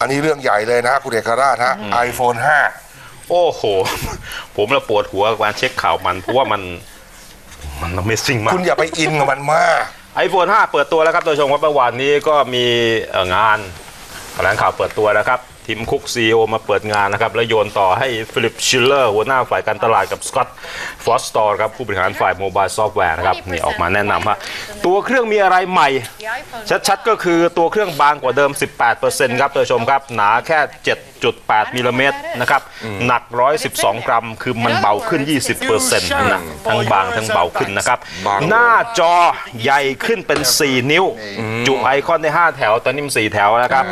อันนี้เรื่องใหญ่เลยนะฮะคุณเอกราชฮะ iPhone โอ้โห ผมละปวดหัวกับการเช็คข่าวมัน เพราะว่ามันมัน Amazing มา5กคุณอย่าไปอินกับมันมาก iPhone 5 เปิดตัวแล้วครับโดยชมว่าเมื่อวานนี้ก็มีเอ่องานแถลงข่าวเปิดตัวแล้วครับ ทีมคุกซีอมาเปิดงานนะครับแล้วโยนต่อให้ฟิลิปชิลเลอร์หัวหน้าฝ่ายการตลาดกับสกอตฟอสตอร์ครับผู้บริหารฝ่ายโมบายซอฟต์แวร์นะครับนี่ออกมาแนะนำว่าตัวเครื่องมีอะไรใหม่ ชัดๆ ก็คือตัวเครื่องบางกว่าเดิม 18%ครับท่านผู้ชมครับหนาแค่ 7.8มิลลิเมตรนะครับหนัก 112 กรัม คือมันเบาขึ้น 20%นะทั้งบางทั้งเบาขึ้นนะครับบางหน้าจอใหญ่ขึ้นเป็น 4 นิ้ว จุไอคอนได้ 5 แถว ตอนนี้มัน 4 แถวนะครับ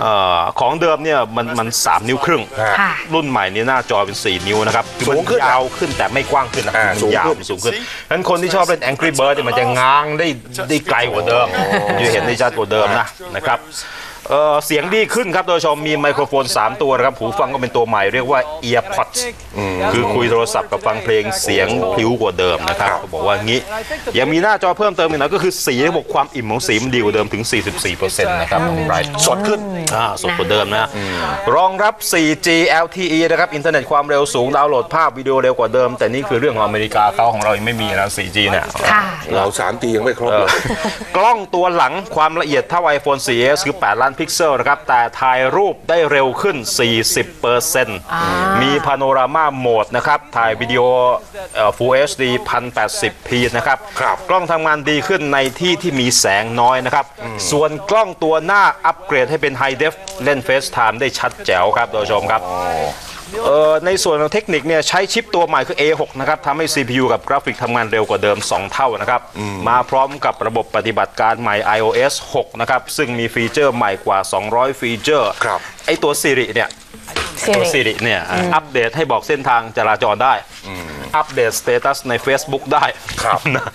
เออของเดิมเนี่ยมันมัน 3 นิ้วครึ่งค่ะรุ่นใหม่นี้หน้าจอเป็น 4 นิ้วนะครับคือมันสูงขึ้นยาวขึ้นแต่ไม่กว้างขึ้นนะอ่ามันสูงยาวขึ้นมันสูงขึ้นฉะนั้นคนที่ชอบเล่น Angry Bird เนี่ยมันจะง้างได้ได้ไกลกว่าเดิมจะเห็นได้ชัดกว่าเดิมนะนะครับ เอ่อเสียงดีขึ้นครับโดยชมมีไมโครโฟน 3 ตัวนะครับ หูฟังก็เป็นตัวใหม่เรียกว่า EarPods คือคุยโทรศัพท์กับฟังเพลงเสียงพลิ้วกว่าเดิมนะครับเขาบอกว่างี้ ยังมีหน้าจอเพิ่มเติมอีกหน่อยก็คือสีเขาบอกความอิ่มของสีมันดีกว่าเดิมถึง 44%นะครับของไบรท์สดขึ้นอ่าสดกว่าเดิมนะรองรับ 4G LTE นะครับอินเทอร์เน็ตความเร็วสูงดาวน์โหลดภาพวิดีโอเร็วกว่าเดิม แต่นี่คือเรื่องของอเมริกาเขาของเรายังไม่มีนะ 4G เนี่ยค่ะเรา 3G ยังไม่ครบเอเลอยกล้องตัวหลังความละเอียดเท่า iPhone 4S คือ 8 ล้านพิกเซลนะครับ แต่ถ่ายรูปได้เร็วขึ้น 40%มีพาโนรามาโหมดนะครับ ถ่ายวิดีโอเอ่อ Full HD 1080p นะครับครับ กล้องทำงานดีขึ้นในที่ที่มีแสงน้อยนะครับ ส่วนกล้องตัวหน้าอัปเกรดให้เป็น High Def เล่น FaceTime ได้ชัดแจ๋วครับโดยชมครับ เอ่อในส่วนของเทคนิคเนี่ยใช้ชิปตัวใหม่คือ A6 นะครับทำให้ CPU กับกราฟิกทำงานเร็วกว่าเดิม 2 เท่านะครับ มาพร้อมกับระบบปฏิบัติการใหม่ iOS 6 นะครับ ซึ่งมีฟีเจอร์ใหม่กว่า 200 ฟีเจอร์ครับ ไอตัว Siri เนี่ย ตัว Siri เนี่ยอัปเดตให้บอกเส้นทางจราจรได้ อัปเดตสเตตัสใน Facebook ได้ครับนะ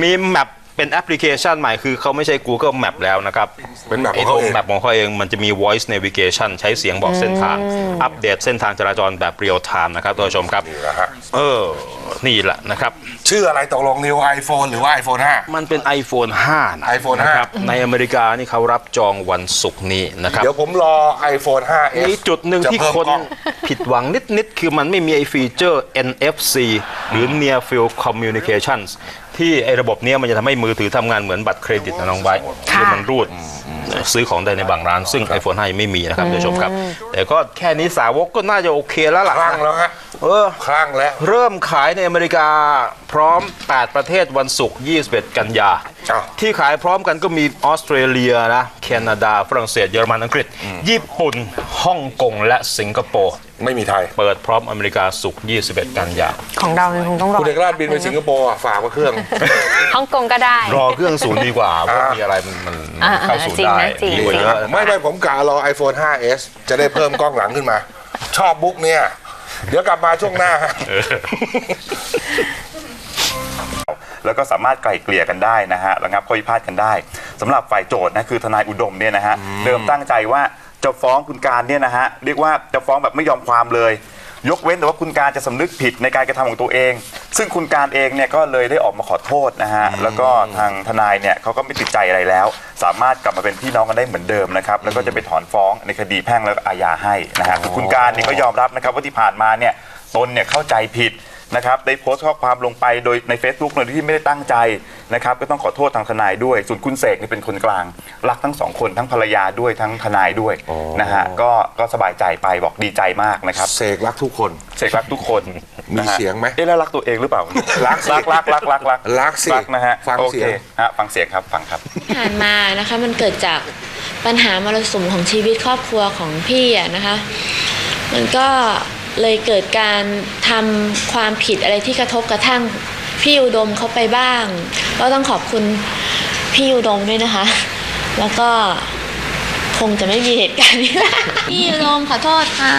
มีแมป เป็นแอปพลิเคชันใหม่คือเขาไม่ใช่ Google Map แล้วนะครับเป็นแมปของไอ้เขาตัวเองแมปของเขาเองมันจะมี voice navigation ใช้เสียงบอกเส้นทาง อัปเดตเส้นทางจราจรแบบ real time นะครับท่านผู้ชมครับ นี่แหละฮะ เออ นี่แหละนะครับ ชื่ออะไรตกลงนิว iPhone หรือว่า iPhone มันเป็น iPhone 5นะ iPhone 5นะครับในอเมริกานี่เขารับจองวันศุกร์นี้นะครับ5เดี๋ยวผมรอ iPhone 5s มีจุดหนึ่งที่จะเพิ่มคนกล้องผิดหวังนิด ๆ คือมันไม่มีไอ้ฟีเจอร์ NFC หรือ Near Field Communications ที่ไอ้ระบบเนี้ยมันจะทำให้มือถือทำงานเหมือนบัตรเครดิตนะน้องไบร์ทค่ะคือมันรูดซื้อของได้ในบางร้าน ซึ่ง iPhone 5ยังไม่มีนะครับท่านผู้ชมครับ แต่ก็แค่นี้สาวกก็น่าจะโอเคแล้วล่ะ คลั่งแล้วฮะ เออ คลั่งแล้ว เริ่มขายในอเมริกาพร้อม 8 ประเทศวันศุกร์21 กันยา อ้าว ที่ขายพร้อมกันก็มีออสเตรเลียนะแคนาดา ฝรั่งเศสเยอรมันอังกฤษ ญี่ปุ่นฮ่องกงและสิงคโปร์ ไม่มีไทย เปิดพร้อมอเมริกาศุกร์21 กันยา ของเรายังคงต้องรอคุณเอกราชบินไปสิงคโปร์อะฝากมาเครื่อง ฮ่องกงก็ได้ รอเครื่องศูนย์ดีกว่าว่ามีอะไรมันมันอ่าเข้าศูนย์จริงได้นะจริง ดีกว่าเยอะไม่ไม่ผมกะรอ iPhone 5s จะได้เพิ่มกล้องหลังขึ้นมา ชอบบุ๊กเนี่ย เดี๋ยวกลับมาช่วงหน้าฮะ แล้วก็สามารถไกล่เกลี่ยกันได้นะฮะระงับข้อพิพาทกันได้สำหรับฝ่ายโจทย์นะคือทนายอุดมเนี่ยนะฮะเดิมตั้งใจว่าจะฟ้องคุณการเนี่ยนะฮะเรียกว่าจะฟ้องแบบไม่ยอมความเลย ยกเว้นแต่ว่าคุณการจะสำนึกผิดในการกระทำของตัวเอง ซึ่งคุณการเองเนี่ยก็เลยได้ออกมาขอโทษนะฮะแล้วก็ทางทนายเนี่ยเขาก็ไม่ติดใจอะไรแล้ว สามารถกลับมาเป็นพี่น้องกันได้เหมือนเดิมนะครับแล้วก็จะไปถอนฟ้องในคดีแพ่งและอาญาให้นะฮะคือคุณการเนี่ยก็ยอมรับนะครับว่าที่ผ่านมาเนี่ยตนเนี่ยเข้าใจผิด นะครับได้โพสต์ข้อความลงไปโดยใน Facebook โดยที่ไม่ได้ตั้งใจนะครับก็ต้องขอโทษทางทนายด้วย ส่วนคุณเสกนี่เป็นคนกลาง รักทั้งสองคนทั้งภรรยาด้วยทั้งทนายด้วยนะฮะก็ก็สบายใจไปบอกดีใจมากนะครับเสกรักทุกคน เสกรักทุกคนมีนะฮะเสียงไหมเอ๊ะแล้วรักตัวเองหรือเปล่ารักสิรักรักรักรักรักรักสิรักนะฮะฟังโอเสีเคยงฮะฟังเสียงครับฟังครับผ่านมานะคะมันเกิดจากปัญหามรสุมของชีวิตครอบครัวของพี่อะนะคะ มันก็ เลยเกิดการทำความผิดอะไรที่กระทบกระทั่งพี่อุดมเขาไปบ้าง ก็ต้องขอบคุณพี่อุดมด้วยนะคะ แล้วก็คงจะไม่มีเหตุการณ์นี้ละพี่อุดมขอโทษค่ะ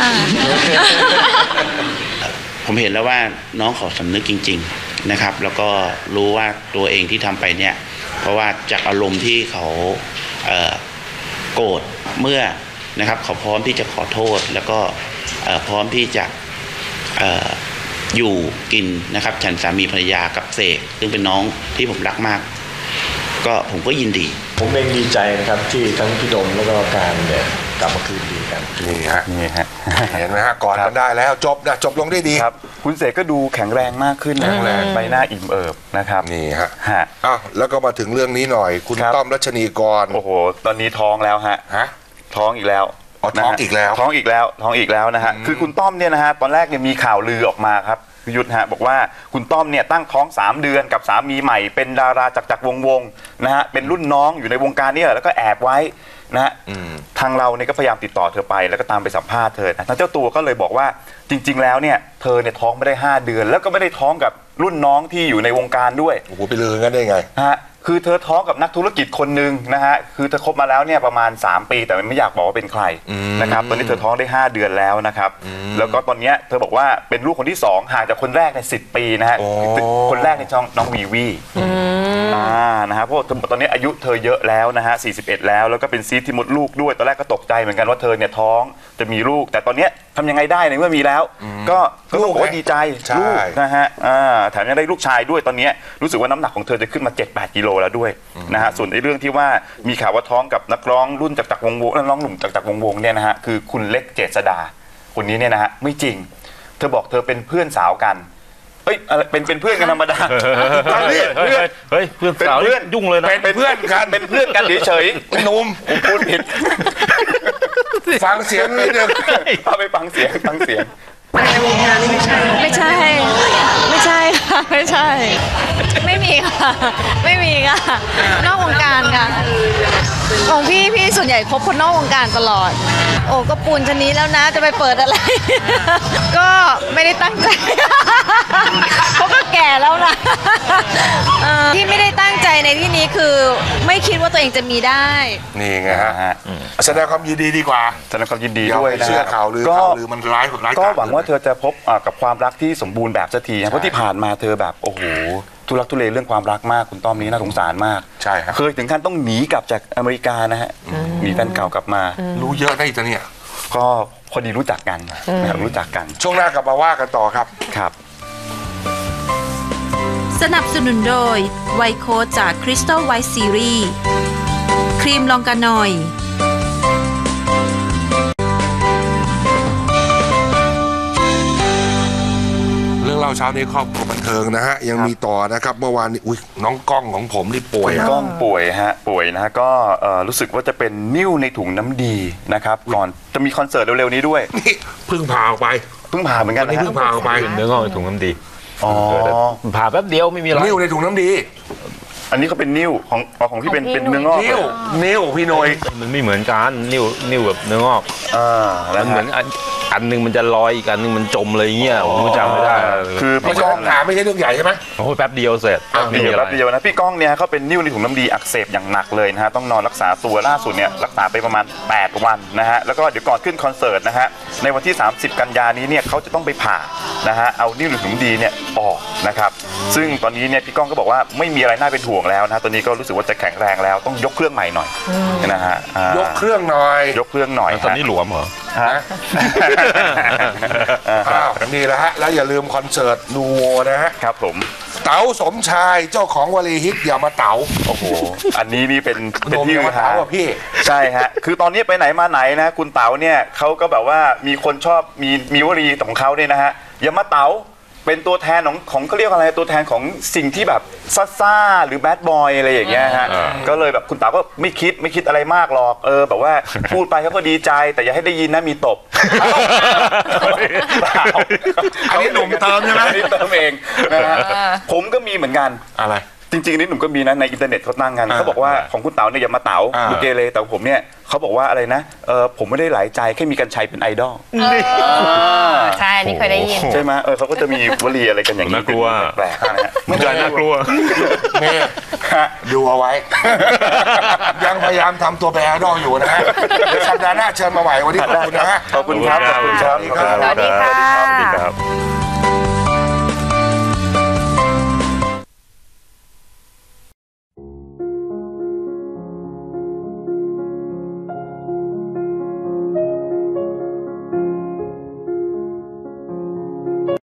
ผมเห็นแล้วว่าน้องขาสำนึกจริง ๆนะครับ แล้วก็รู้ว่าตัวเองที่ทำไปเนี่ย เพราะว่าจากอารมณ์ที่เขาเโกรธเมื่อนะครับเขาพร้อมที่จะขอโทษแล้วก็ พร้อมที่จะเอ่ออยู่กินนะครับ ฉันสามีภรรยากับเสกซึ่งเป็นน้องที่ผมรักมาก ก็ผมก็ยินดี ผมเองดีใจนะครับที่ทั้งพี่ดมแล้วก็การเนี่ยกลับมาคืนดีกันนี่ฮะนี่ฮะเห็นไหมฮะกอดกันได้แล้วจบนะจบลงได้ดีครับ คุณเสกก็ดูแข็งแรงมากขึ้นนะแข็งแรงใบหน้าอิ่มเอิบนะครับนี่ฮะฮะอ้าวแล้วก็มาถึงเรื่องนี้หน่อย คุณครับต้อมรัชนีกรโอ้โห ตอนนี้ท้องแล้วฮะฮะท้องอีกแล้ว อ๋อท้องนะฮะอีกแล้ว ท้องอีกแล้วท้องอีกแล้วนะฮะคือคุณต้อมเนี่ยนะฮะตอนแรกเนี่ยมีข่าวลือออกมาครับพี่ยุทธฮะบอกว่าคุณต้อมเนี่ยตั้งท้อง 3 เดือนกับสามีใหม่ เป็นดาราจากจากวงวงๆนะฮะเป็นรุ่นน้องอยู่ในวงการเนี่ยแล้วก็แอบไว้นะฮะทางเราเนี่ยก็พยายามติดต่อเธอไป แล้วก็ตามไปสัมภาษณ์เธอนะทางเจ้าตัวก็เลยบอกว่าจริง ๆ แล้วเนี่ยเธอเนี่ยท้องไม่ได้ 5 เดือน แล้วก็ไม่ได้ท้องกับรุ่นน้องที่อยู่ในวงการด้วย โอ้โหไปลือกันได้ไงนะฮะ คือเธอท้องกับนักธุรกิจคนหนึ่งนะฮะคือเธอคบมาแล้วเนี่ยประมาณ 3 ปี แต่ไม่อยากบอกว่าเป็นใครนะครับตอนนี้เธอท้องได้ 5 เดือนแล้วนะครับแล้วก็ตอนเนี้ยเธอบอกว่าเป็นลูกคนที่ 2ห่างจากคนแรกใน10 ปีนะฮะโอ้คนแรกในช่องน้องวีวี อ่านะฮะเพราะว่าเธอตอนนี้อายุเธอเยอะแล้วนะฮะ41 แล้วแล้วก็เป็นซีสที่มดลูกด้วยตอนแรกก็ตกใจเหมือนกันว่าเธอเนี่ยท้องจะมีลูก แต่ตอนเนี้ยทำยังไงได้ในเมื่อมีแล้ว ก็ก็ต้องบอกว่าดีใจใช่ ลูกนะฮะอ่าแถมยังได้ลูกชายด้วยตอนนี้รู้สึกว่าน้ำหนักของเธอจะขึ้นมา 7-8กิโลแล้วด้วยนะฮะส่วนในเรื่องที่ว่ามีข่าวว่าท้องกับนักร้องรุ่นจากจากวงวงนักร้องหนุ่มจากจากวงวงเนี่ยนะฮะคือคุณเล็กเจษดาคนนี้เนี่ยนะฮะไม่จริง เธอบอกเธอเป็นเพื่อนสาวกันเอ้ยอะไรเป็นเป็นเพื่อนกันธรรมดาเฮ้ยเฮ้ยเฮ้ยเพื่อนเป็นสาวเพื่อน ยุ่งเลยนะ เป็นเพื่อนกันเป็นเพื่อนกันเฉยๆหนุ่มผมพูดผิดฟังเสียงนิดนึงเอาไปฟังเสียงฟังเสียง ไม่ใช่ ไม่ใช่ค่ะ ไม่ใช่ ไม่มีค่ะ ไม่มีค่ะ นอกวงการค่ะ ของพี่พี่ส่วนใหญ่คบคนนอกวงการตลอด โอ้ก็ปูนชนนี้แล้วนะจะไปเปิดอะไร ก็ไม่ได้ตั้งใจเขาก็แก่แล้วนะเอ่อที่ไม่ได้ตั้งใจในที่นี้คือ ไม่คิดว่าตัวเองจะมีได้ นี่ไงฮะฮะแสดงความยินดีดีกว่าแสดงความยินดีอย่าด้วยไปนะเชื่อฮะข่าวลือก็ข่าวลือมันร้ายร้ายก็กาจหวังว่าเธอจะพบอ่ากับความรักที่สมบูรณ์แบบสักทีนะเพราะที่ผ่านมาเธอแบบโอ้โห ทุรักทุเลเรื่องความรักมากคุณต้อมนี้น่าสงสารมากใช่ครับ เคยถึงขั้นต้องหนีกลับจากอเมริกานะฮะหนีแฟนเก่ากลับมา รู้เยอะนะอีตาเนี่ยก็พอดีรู้จักกันนะครับรู้จักกันช่วงหน้ากลับมาว่ากันต่อครับครับ สนับสนุนโดยไวโคจากคริสตัลไวท์ซีรีส์ครีมลองกานอยาเช้านี้ครอบครัวบันเทิงนะฮะยังมีต่อนะครับเมื่อวานนี้อุ้ยน้องกล้องของผมนี่ป่วยคุณอะก้องป่วยฮะป่วยนะฮะก็เอ่อรู้สึกว่าจะเป็นนิ่วในถุงน้ำดีนะครับก่อนจะมีคอนเสิร์ตเร็วๆนี้ด้วยนี่เพิ่งพาออกไป เพิ่งผ่าเหมือนกันวันนี้นะฮะเพิ่งพาออกไปเนื้องอกในถุงน้ำดีอ๋อผ่าแป๊บเดียวไม่มีอะไรนิ้วในถุงน้ำดีอันนี้เขาเป็นนิ่วของอ๋อของพี่เป็นของพี่เป็นเนื้องอกนิ้วนิ้วพี่หนยมันไม่เหมือนกันนิ้วนิ้วแบบเนื้องอกอ่าแล้วมันเหมือนอัน อันหนึงมันจะลอยอีกอันหนึงมันจมเลยเงี้ยผมก็จำไม่ได้คือไม่พี่ใช่ก้องถามไม่ใช่เรื่องใหญ่ใช่ไหมโอ้โหแป๊บเดียวเสร็จอ้าวไม่เดีมียวอะไรแป๊บเดียวนะพี่ก้องเนี่ยเขาเป็นนิ่วในถุงน้ำดีอักเสบอย่างหนักเลยนะฮะต้องนอนรักษาตัวล่าสุดเนี่ยรักษาไปประมาณ 8 วันนะฮะแล้วก็เดี๋ยวก่อนขึ้นคอนเสิร์ตนะฮะในวันที่ 30 กันยานี้เนี่ยเขาจะต้องไปผ่านะฮะเอานิ่วในถุงน้ำดีเนี่ยออกนะครับซึ่งตอนนี้เนี่ยพี่ก้องก็บอกว่าไม่มีอะไรน่าเป็นห่วงแล้วนะฮะตอนนี้ก็รู้สึกว่าจะแข็งแรงแล้วต้องยกเครื่องใหม่หน่อยนะฮะอ่ายกเครื่องหน่อยยกเครื่องหน่อยตอนนี้หลวมเหรอฮะอ้าวนี่แหละฮะ แล้วอย่าลืมคอนเสิร์ตนูโวนะฮะ ครับผม เต๋าสมชายเจ้าของวลีฮิตอย่ามาเต๋าโอ้โห อันนี้นี่เป็นโดเป็นมที่อย่าฮืมาอฮาเต๋าอะพี่ ใช่ฮะ คือตอนนี้ไปไหนมาไหนนะ คุณเต๋าเนี่ยเขาก็แบบว่ามีคนชอบมีมีวลีของเขาเนี่ยนะฮะอย่ามาเต๋า เป็นตัวแทนของของเขาเรียกอะไรตัวแทนของสิ่งที่แบบซ่าซ่าๆหรือแบดบอยอะไรอย่างเงี้ยฮะอ่าก็เลยแบบคุณเต๋าก็ไม่คิดไม่คิดอะไรมากหรอกเออแบบว่าพูดไปเขาก็ดีใจแต่อย่าให้ได้ยินนะมีตบเปล่าอันนี้หนุ่มเติมใช่ไหมอันนี้เติมเองนะฮะผมก็มีเหมือนกัน อะไร จริงๆอันนี่หนุ่มก็มีนะในอินเทอร์เน็ตเขาตั้งกันอ่าเขาบอกว่าของคุณเต๋าเนี่ยอย่ามาเต๋าอ่า ดูเกเรแต่ของผมเนี่ยเขาบอกว่าอะไรนะเออผมไม่ได้หลายใจแค่มีกันชัยเป็นไอดอลใช่อันนี่เคยได้ยิน ใช่ไหมเออเขาก็จะมีวลีอะไรกันอย่างนี้น่ากลัว แปลกๆนะฮะไม่ใช่น่ากลัวเม่ดูเอาไว้ ยังพยายามทำตัวเป็นไอดอลอยู่นะฮะเดี๋ยวสัปดาห์หน้าเชิญมาใหม่วันนี้ขอบคุณนะฮะ ขอบคุณครับขอบคุณครับ สวัสดีครับสวัสดีค่ะ สวัสดีครับ